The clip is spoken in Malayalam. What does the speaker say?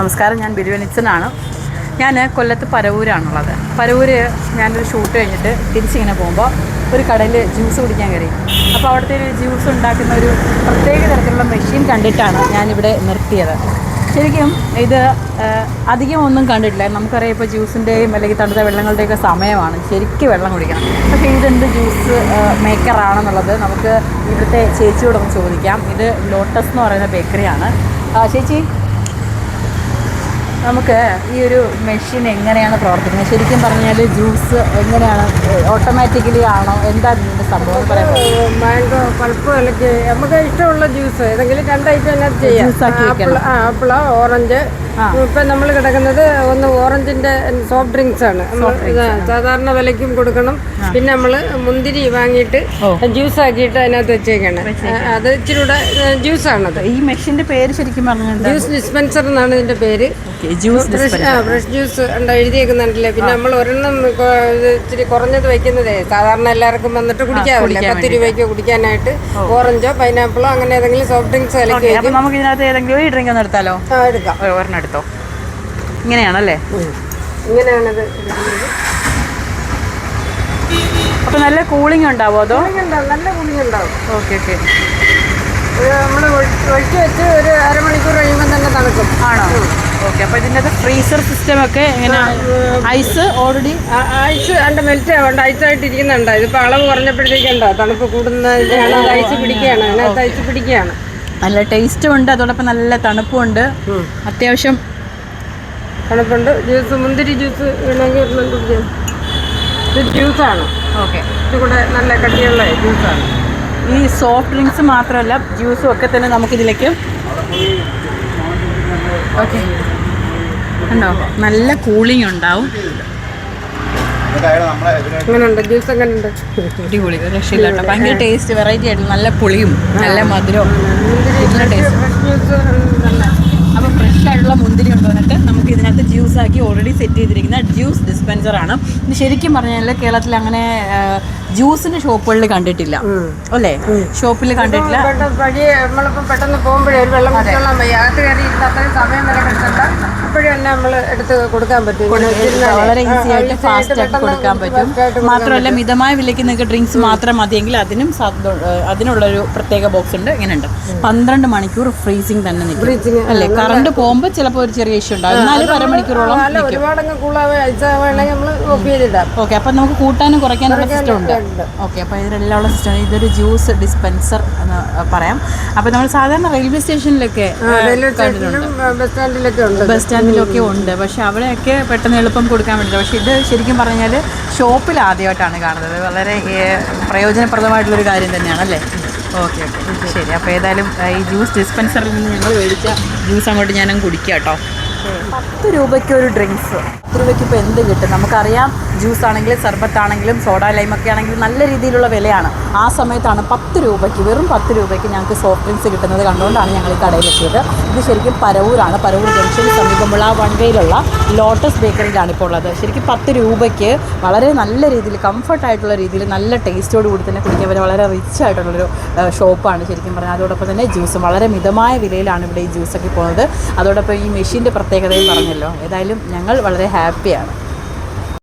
നമസ്കാരം ഞാൻ ബിരുവനിച്ചനാണ്. ഞാൻ കൊല്ലത്ത് പരവൂരാണുള്ളത്. പരവൂര് ഞാനൊരു ഷൂട്ട് കഴിഞ്ഞിട്ട് തിരിച്ചിങ്ങനെ പോകുമ്പോൾ ഒരു കടയിൽ ജ്യൂസ് കുടിക്കാൻ കയറി. അപ്പോൾ അവിടുത്തെ ഒരു ജ്യൂസ് ഉണ്ടാക്കുന്ന ഒരു പ്രത്യേക തരത്തിലുള്ള മെഷീൻ കണ്ടിട്ടാണ് ഞാനിവിടെ നിർത്തിയത്. ശരിക്കും ഇത് അധികം ഒന്നും കണ്ടിട്ടില്ല. നമുക്കറിയാം ഇപ്പോൾ ജ്യൂസിന്റെയും അല്ലെങ്കിൽ തണുത്ത വെള്ളങ്ങളുടെയൊക്കെ സമയമാണ്. ശരിക്കും വെള്ളം കുടിക്കണം. പക്ഷേ ഇതെന്ത് ജ്യൂസ് മേക്കറാണെന്നുള്ളത് നമുക്ക് ഇവിടുത്തെ ചേച്ചിയോടൊന്ന് ചോദിക്കാം. ഇത് ലോട്ടസ് എന്ന് പറയുന്ന ബേക്കറിയാണ്. ചേച്ചി നമുക്ക് ഈ ഒരു മെഷീൻ എങ്ങനെയാണ് പ്രവർത്തിക്കുന്നത്? ശരിക്കും പറഞ്ഞാൽ ജ്യൂസ് എങ്ങനെയാണ് ഓട്ടോമാറ്റിക്കലി ആണോ? എന്താ ഇതിന്റെ സംഭവം? മാംഗോ പൾപ്പ് അല്ലെങ്കിൽ നമുക്ക് ഇഷ്ടമുള്ള ജ്യൂസ് ഏതെങ്കിലും രണ്ട് ഐറ്റം ചെയ്യാം. ആപ്പിളോ ഓറഞ്ച്. ഇപ്പം നമ്മൾ കിടക്കുന്നത് ഒന്ന് ഓറഞ്ചിന്റെ സോഫ്റ്റ് ഡ്രിങ്ക്സ് ആണ്. സാധാരണ വിലയ്ക്കും കൊടുക്കണം. പിന്നെ നമ്മൾ മുന്തിരി വാങ്ങിയിട്ട് ജ്യൂസ് ആക്കിയിട്ട് അതിനകത്ത് വെച്ചേക്കാണ്. അത് ഇച്ചിരി കൂടെ ജ്യൂസ് ആണത് ഈ മെഷീന്റെ പേര് ശരിക്കും പറഞ്ഞാൽ ജ്യൂസ് ഡിസ്പെൻസർ എന്നാണ് ഇതിന്റെ പേര്. ഫ്രഷ് ജ്യൂസ് ഉണ്ട് എഴുതിയേക്കുന്നുണ്ടല്ലേ? പിന്നെ നമ്മൾ ഒരെണ്ണം ഇച്ചിരി കുറഞ്ഞത് വെക്കുന്നതേ സാധാരണ എല്ലാവർക്കും വന്നിട്ട് കുടിക്കാറില്ല. പത്ത് രൂപയ്ക്ക് കുടിക്കാനായിട്ട് ഓറഞ്ചോ പൈനാപ്പിളോ അങ്ങനെ ഏതെങ്കിലും സോഫ്റ്റ് ഡ്രിങ്ക്സ് നമുക്ക് ഇതിനകത്ത് ഏതെങ്കിലും ഡ്രിങ്ക് ഒന്ന് എടുത്താലോ? ആ എടുക്കാം. ഒരു ഒരെണ്ണം എടുത്തോ ഇങ്ങനെയാണല്ലേ? അപ്പൊ ഇങ്ങനെയാണിത് നല്ല കൂളിംഗ് ഉണ്ടാവോ അതോ? നല്ല കൂളിംഗ് ഉണ്ടാവും. ഓക്കെ ഓക്കെ നമ്മൾ ഒഴിച്ച് വെച്ച് ഒരു അരമണിക്കൂർ കഴിയുമ്പോൾ തന്നെ തണുക്കും ആണോ? ഓക്കെ അപ്പോൾ ഇതിന്റെ അത് ഫ്രീസർ സിസ്റ്റം ഒക്കെ എങ്ങനെയാണ് ഐസ് ഓൾറെഡി ഐസ് അതിന്റെ മെൽറ്റ് ആവണ്ട ഐസ് ആയിട്ട് ഇരിക്കുന്നുണ്ട്. ഇതിപ്പോൾ അളവ് കുറഞ്ഞപ്പോഴത്തേക്കുണ്ടോ തണുപ്പ് കൂടുന്ന ഐസ് പിടിക്കുകയാണ്. അതിനകത്ത് ഐസ് പിടിക്കുകയാണ്. നല്ല ടേസ്റ്റും ഉണ്ട് അതോടൊപ്പം നല്ല തണുപ്പും ഉണ്ട്. അത്യാവശ്യം തണുപ്പുണ്ട്. ജ്യൂസ് മുന്തിരി ജ്യൂസ് വേണമെങ്കിൽ കുടിക്കാം ഇത് ജ്യൂസാണ്. ഓക്കെ. നല്ല കട്ടിയുള്ള ജ്യൂസാണ്. ഈ സോഫ്റ്റ് ഡ്രിങ്ക്സ് മാത്രമല്ല ജ്യൂസും ഒക്കെ തന്നെ നമുക്കിതിലേക്ക് ഓക്കെ. ഉണ്ടോ നല്ല കൂളിംഗ് ഉണ്ടാവും. അങ്ങനെയുണ്ട് ജ്യൂസ് അങ്ങനെ ഉണ്ട് അടിപൊളി ഒരു രക്ഷയില്ല കേട്ടോ ഭയങ്കര ടേസ്റ്റ് വെറൈറ്റി ആയിട്ട് നല്ല പുളിയും നല്ല മധുരവും. നല്ല ടേസ്റ്റ് ഫ്രഷ് അപ്പോൾ ഫ്രഷ് ആയിട്ടുള്ള മുന്തിരി കൊണ്ടുവന്നിട്ട് നമുക്ക് ഇതിനകത്ത് ജ്യൂസ് ആക്കി ഓൾറെഡി സെറ്റ് ചെയ്തിരിക്കുന്ന ജ്യൂസ് ഡിസ്പെൻസർ ആണ്. ഇത് ശരിക്കും പറഞ്ഞാൽ കേരളത്തിൽ അങ്ങനെ ജ്യൂസിന് ഷോപ്പുകളിൽ കണ്ടിട്ടില്ല. അല്ലേ? ഷോപ്പിൽ കണ്ടിട്ടില്ല. പെട്ടെന്ന് പോകുമ്പോഴേ ഒരു വെള്ളം അകത്ത് കയറി അത്രയും സമയം വരെ അപ്പോഴും തന്നെ നമ്മൾ എടുത്ത് കൊടുക്കാൻ പറ്റും. വളരെ ഈസി ആയിട്ട് ഫാസ്റ്റ് ആയിട്ട് കൊടുക്കാൻ പറ്റും. മാത്രമല്ല മിതമായ വിലയ്ക്ക് നിങ്ങൾക്ക് ഡ്രിങ്ക്സ് മാത്രം മതിയെങ്കിൽ അതിനും അതിനുള്ളൊരു പ്രത്യേക ബോക്സ് ഉണ്ട്. ഇങ്ങനെ ഉണ്ട് പന്ത്രണ്ട് മണിക്കൂർ ഫ്രീസിങ് തന്നെ നിൽക്കും. അല്ലെ? കറണ്ട് പോകുമ്പോൾ ചിലപ്പോൾ ഒരു ചെറിയ ഇഷ്യൂ ഉണ്ടാകും എന്നാലും അരമണിക്കൂറോളം ഓക്കെ അപ്പം നമുക്ക് കൂട്ടാനും കുറയ്ക്കാനുള്ള സിസ്റ്റം ഉണ്ട്. ഓക്കെ അപ്പോൾ ഇതിലെല്ലാം ഉള്ള സിസ്റ്റം ഇതൊരു ജ്യൂസ് ഡിസ്പെൻസർ എന്ന് പറയാം. അപ്പോൾ നമ്മൾ സാധാരണ റെയിൽവേ സ്റ്റേഷനിലൊക്കെ ബസ് സ്റ്റാൻഡിലൊക്കെ സ്റ്റാൻഡിലൊക്കെ ഉണ്ട്. പക്ഷെ അവിടെയൊക്കെ പെട്ടെന്ന് എളുപ്പം കൊടുക്കാൻ വേണ്ടിയിട്ട്. പക്ഷെ ഇത് ശരിക്കും പറഞ്ഞാൽ ഷോപ്പിൽ ആദ്യമായിട്ടാണ് കാണുന്നത്. വളരെ പ്രയോജനപ്രദമായിട്ടുള്ളൊരു കാര്യം തന്നെയാണ് അല്ലേ? Okay okay. ശരി. അപ്പോൾ ഏതായാലും ഈ ജ്യൂസ് ഡിസ്പെൻസറിൽ നിന്ന് ഞങ്ങൾ മേടിച്ച ജ്യൂസ് അങ്ങോട്ട് ഞാനും കുടിക്കാം കേട്ടോ. പത്ത് രൂപയ്ക്ക് ഒരു ഡ്രിങ്ക്സ് പത്ത് രൂപയ്ക്ക് ഇപ്പോൾ എന്ത് കിട്ടും? നമുക്കറിയാം ജ്യൂസ് ആണെങ്കിലും സർബത്താണെങ്കിലും സോഡ ലൈമൊക്കെ ആണെങ്കിലും നല്ല രീതിയിലുള്ള വിലയാണ്. ആ സമയത്താണ് പത്ത് രൂപയ്ക്ക് വെറും പത്ത് രൂപയ്ക്ക് ഞങ്ങൾക്ക് സോഫ്റ്റ് ഡ്രിങ്ക്സ് കിട്ടുന്നത് കണ്ടുകൊണ്ടാണ് ഞങ്ങൾ ഈ കടയിലെത്തിയത്. ഇത് ശരിക്കും പരവൂരാണ്. പരവൂർ ജംഗ്ഷന് സമീപമുള്ള ആ വൺവേയിലുള്ള ലോട്ടസ് ബേക്കറിയിലാണ് ഇപ്പോൾ ഉള്ളത്. ശരിക്കും പത്ത് രൂപയ്ക്ക് വളരെ നല്ല രീതിയിൽ കംഫർട്ടായിട്ടുള്ള രീതിയിൽ നല്ല ടേസ്റ്റോട് കൂടി തന്നെ കുടിക്കാൻ പറ്റും വളരെ റിച്ച് ആയിട്ടുള്ളൊരു ഷോപ്പാണ് ശരിക്കും പറഞ്ഞാൽ. അതോടൊപ്പം തന്നെ ജ്യൂസും വളരെ മിതമായ വിലയിലാണ് ഇവിടെ ഈ ജ്യൂസൊക്കെ പോകുന്നത്. അതോടൊപ്പം ഈ മെഷീന്റെ പ്രത്യേകതയും പറഞ്ഞല്ലോ. ഏതായാലും ഞങ്ങൾ വളരെ ഹാപ്പിയാണ്.